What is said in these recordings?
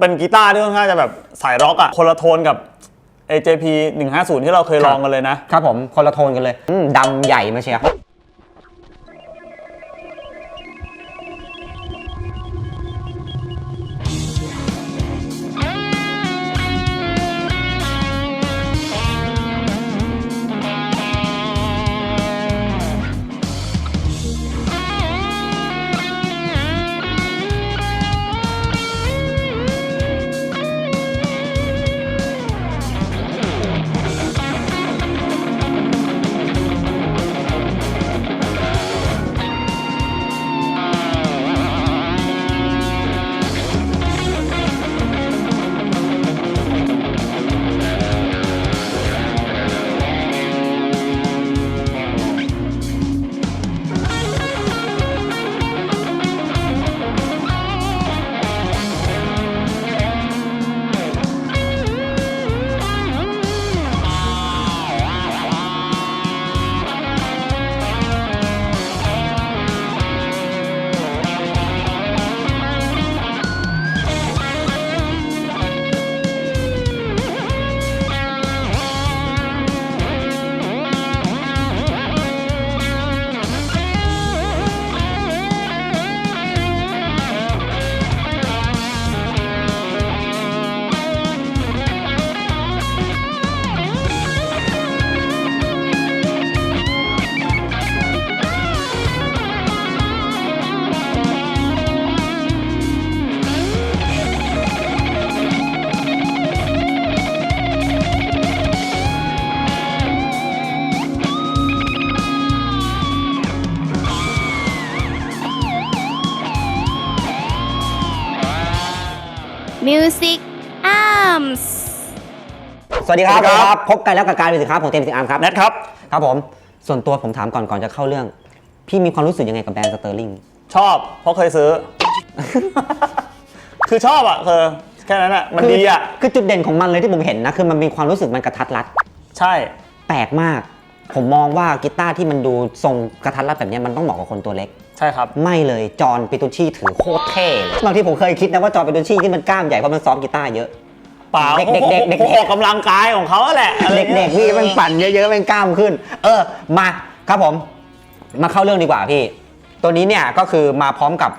เป็นกีตาร์ที่ค่อนข้างจะแบบสายร็อกอะคนละโทนกับ AJP 150 ที่เราเคยลองกันเลยนะ ครับผมคนละโทนกันเลยอืมดำใหญ่มาเชียร์ Music Arms สวัสดีครับสวัสดีครับพบกันแล้วกับการเป็นสินค้าของเต็มสิงอาร์มครับ แนทครับ ครับผม ส่วนตัวผมถามก่อนก่อนจะเข้าเรื่อง พี่มีความรู้สึกยังไงกับแบรนด์สเตอร์ลิง ชอบ เพราะเคยซื้อ คือชอบอะคือแค่นั้นอะมันดีอะคือจุดเด่นของมันเลยที่ผมเห็นนะ คือมันมีความรู้สึกมันกระทัดรัด ใช่ แปลกมาก ผมมองว่ากีตาร์ที่มันดูทรงกระทัดรัดแบบเนี้ยมันต้องเหมาะกับคนตัวเล็ก ใช่ครับ ไม่เลยจอห์นปิตูชี่ถือโคตรเท่เลยบางทีผมเคยคิดนะว่าจอห์นปิตูชี่ที่มันกล้ามใหญ่เพราะมันซ้อมกีตาร์เยอะ เปล่าเด็กๆเด็กๆเด็กๆขาออกกำลังกายของเขาแหละอะไรเด็กๆพี่มันปั่นเยอะๆมันกล้ามขึ้น เออมาครับผม มาเข้าเรื่องดีกว่าพี่ ตัวนี้เนี่ยก็คือมาพร้อมกับ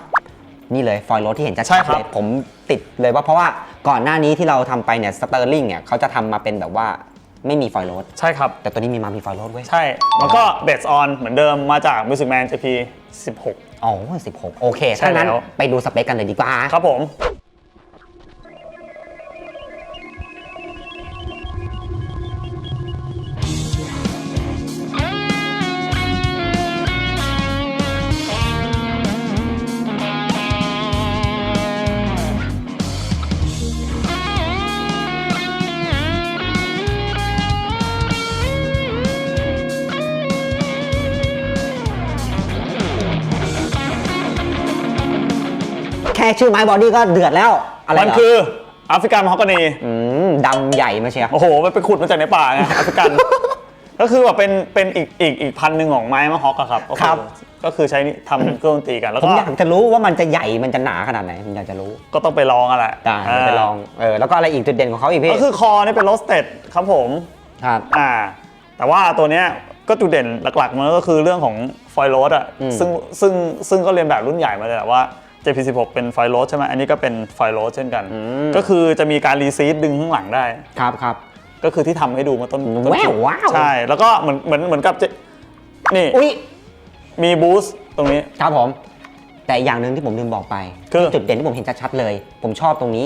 นี่เลยฟอยล์รถที่เห็นชัดๆเลยผมติดเลยว่าเพราะว่าก่อนหน้านี้ที่เราทำไปเนี่ยสเตอร์ลิงเนี่ยเขาจะทำมาเป็นแบบว่า ไม่มีฟอยล์รถใช่ครับ แต่ตัวนี้มีมามีฟอยล์รถเว้ยใช่มันก็เบสออนเหมือนเดิมมาจาก Music Man JP 16 อ๋อ16 โอเค ใช่ถ้างั้นแล้ว ไปดูสเปคกันเลยดีกว่า ครับผม ชื่อไม้บอดี้ก็เดือดแล้ว อะไรมันเหรอคือแอฟริกันมฮอกกานี อืมดำใหญ่มาเชียว โอ้โห มันไปขุดมาจากในป่าไงแอฟริกัน ก็คือแบบเป็นเป็นอีกอีกอีกพันหนึ่งของไม้มะฮอกอะครับก็อครับ ก็คือใช้นี่ทำเครื่องดนตรีกันแล้วผมก็อยากจะรู้ว่ามันจะใหญ่มันจะหนาขนาดไหนผมอยากจะรู้ก็ต้องไปลองอะแหละได้ไปลองเออแล้วก็อะไรอีกจุดเด่นของเขาอีกพี่ก็คือคอนี่เป็นโรสเต็ดครับผม ครับ อ่า แต่ว่าตัวเนี้ยก็จุดเด่นหลักๆ มันก็คือเรื่องของฟอยล์โรสอะอืมซึ่งซึ่งซึ่งก็เรียนแบบรุ่นใหญ่มาเลยแหละว่า JP16 เป็นฟอยล์โรสใช่ไหมอันนี้ก็เป็นฟอยล์โรสเช่นกัน ก็คือจะมีการรีซีดดึงข้างหลังได้ ครับครับ ก็คือที่ทำให้ดูเมาต้นต้นแววคลิปว้าว ใช่ แล้วก็เหมือนเหมือนเหมือนกับเจนี่อุ้ยมีบูสต์ตรงนี้ ครับผม แต่อย่างหนึ่งที่ผมลืมบอกไป คือ จุดเด่นที่ผมเห็นชัดๆเลย ผมชอบตรงนี้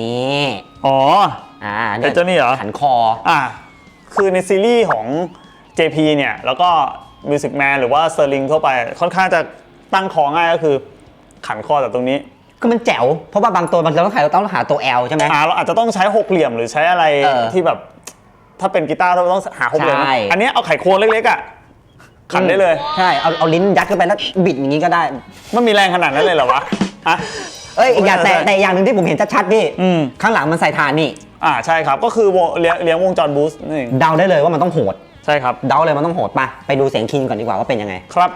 นี่อ๋อ อ่าไอ้เจ้านี่เหรอขันคอ อ่าคือในซีรีส์ของ JP เนี่ย แล้วก็ Music Man หรือว่า Sterling ทั่วไป ค่อนข้างจะตั้งคอง่ายก็คือ ขันคอจากตรงนี้คือมันแจ๋ว เพราะว่าบางตัวบางเราต้องหาต้องหาตัว L ใช่ไหม อ่าเราอาจจะต้องใช้หกเหลี่ยมหรือใช้อะไรเออที่แบบ ถ้าเป็นกีตาร์เราต้องหาหกเหลี่ยม ใช่ อันเนี้ยเอาไขควงเล็กๆอะขันได้เลย ใช่เอาเอาลิ้นยัดเข้าไปแล้วบิดอย่างนี้ก็ได้ มันมีแรงขนาดนั้นเลยเหรอวะฮะ เอ้ยอีกอย่างแต่แต่อย่างหนึ่งที่ผมเห็นชัดๆพี่อืม ข้างหลังมันใส่ฐานนี่อ่าใช่ครับ ก็คือวงเลี้ยงเลี้ยงวงจรบูสต์นี่นเองเดาได้เลยว่ามันต้องโหดใช่ครับ เดาเลยมันต้องโหดปะไปดูเสียงคิงก่อนดีกว่าว่าเป็นยังไง ครับ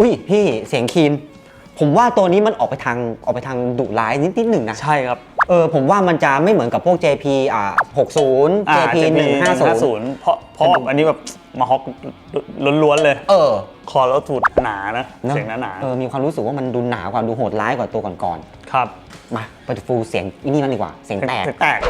อุ้ยพี่เสียงคีน ผมว่าตัวนี้มันออกไปทางออกไปทางดุร้ายนิดนิดหนึ่งนะ ใช่ครับ เออผมว่ามันจะไม่เหมือนกับพวก JP อ่า60อ่า JP 150 เพราะเพราะแบบอันนี้แบบมาฮอกล้วนๆเลย เออ คอแล้วถูดหนานะนอะเสียงหนาเออมีความรู้สึกว่ามันดูหนากว่าดูโหดร้ายกว่าตัวก่อนๆ ครับๆมาไปดูฟูเสียงอีนี่มันดีกว่า เสียงแตกแตก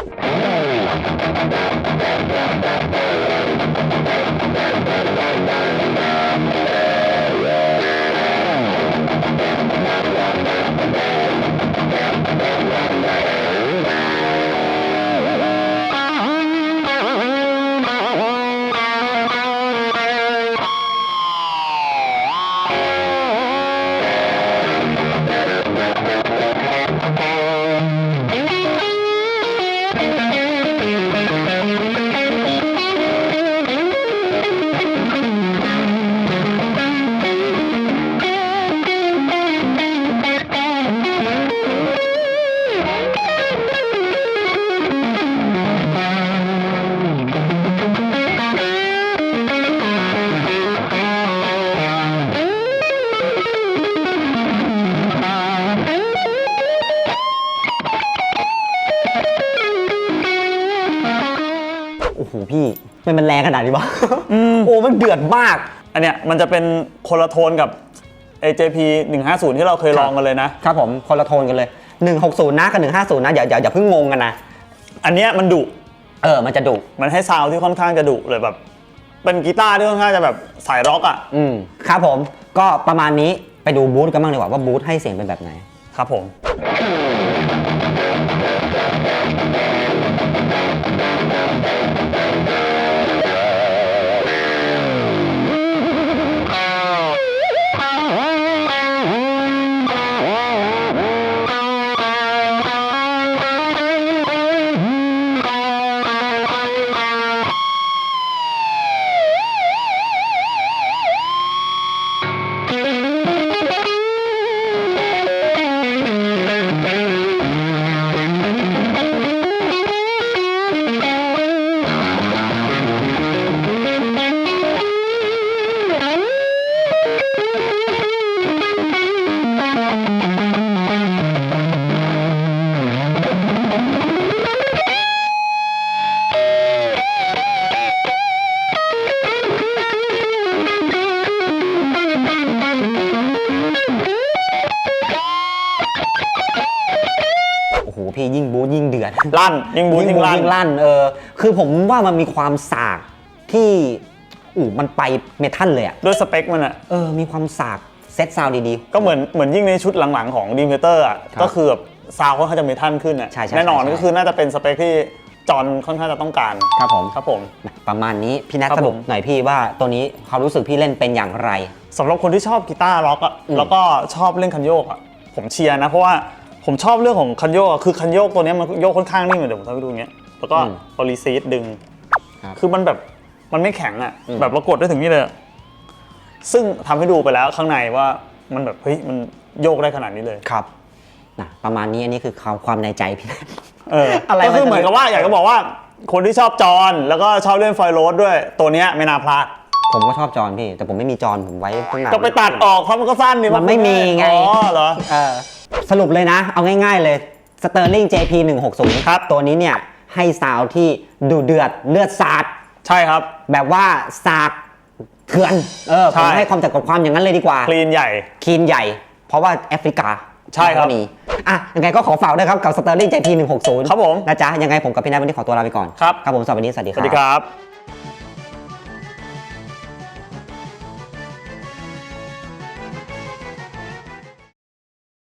โอ้โหพี่มันมันแรงขนาดนี้วะโอ้มันเดือดมาก อันเนี้ยมันจะเป็นคนละโทนกับ AJP 150 ที่เราเคยลองกันเลยนะ ครับผมคนละโทนกันเลย 160 นะกับ 150 นะอย่าอย่าอย่าเพิ่งงงกันนะ อันเนี้ยมันดุเออมันจะดุมันให้ซาวด์ที่ค่อนข้างจะดุเลยแบบ เป็นกีตาร์ที่ค่อนข้างจะแบบสายร็อกอะอืมครับผมก็ประมาณนี้ไปดูบูธกันบ้างดีกว่าว่าบูธให้เสียงเป็นแบบไหนครับผม ลั่นยิงบูทยิงลั่น ยิ่งลั่นเออคือผมว่ามันมีความสากที่อู๋มันไปเมทัลเลยอะด้วยสเปคมันอะเออมีความสากเซตซาวด์ดี ก็เหมือนเหมือนยิ่งในชุดหลังๆของดีมเ e เตอร์อะครับก็คือแบบซาวด์ค่อนข้างจะเมทัลขึ้นอะใช่ใช่แน่นอนใช่ใช่ ก็คือน่าจะเป็นสเปคที่จอห์นค่อนข้างจะต้องการๆครับผม ครับผม ประมาณนี้พี่นัทครับสรุปผม หน่อยพี่ว่าตัวนี้ความรู้สึกพี่เล่นเป็นอย่างไร สำหรับคนที่ชอบกีตาร์ร็อกอะอืมแล้วก็ชอบเล่นคันโยกอะผมเชียร์นะ เพราะว่า ผมชอบเรื่องของคันโยกอะคือคันโยกตัวเนี้ยมันโยกค่อนข้างนิ่งเหมือนเดี๋ยวผมทำให้ดูอย่างเงี้ยแล้วก็เอารีซีดดึง ครับคือมันแบบมันไม่แข็งอะอืม แบบเรากดได้ถึงนี่เลยอะซึ่งทำให้ดูไปแล้วข้างในว่ามันแบบเฮ้ยมันโยกได้ขนาดนี้เลย ครับนะประมาณนี้อันนี้คือความความในใจพี่นัท เอออะไรก็คือมันจะเหมือนกับว่าอยากจะบอกว่า คนที่ชอบจอห์นแล้วก็ชอบเล่นไฟโรสด้วยตัวเนี้ยไม่น่าพลาด ผมก็ชอบจอนพี่ แต่ผมไม่มีจอนผมไว้ตั้งนานก็ไปตัดออกเพราะมันก็สั้นนี่มันไม่มีไง อ๋อเหรอ เออ สรุปเลยนะ เอาง่ายๆเลย Sterling JP 160ครับ ตัวนี้เนี่ย ให้ซาวด์ที่ดูเดือดเลือดสาด ใช่ครับ แบบว่าสากเถื่อน เออใช่ผมให้ความจัดกับความอย่างนั้นเลยดีกว่า คลีนใหญ่คีนใหญ่ เพราะว่าแอฟริกาใช่ครับนี่อะ ยังไงก็ขอฝากด้วยครับกับ Sterling JP 160ครับผม นะจ๊ะ ยังไงผมกับพี่นัทวันนี้ขอตัวลาไปก่อน ครับ ครับผมสวัสดี สวัสดีสวัสดีครับ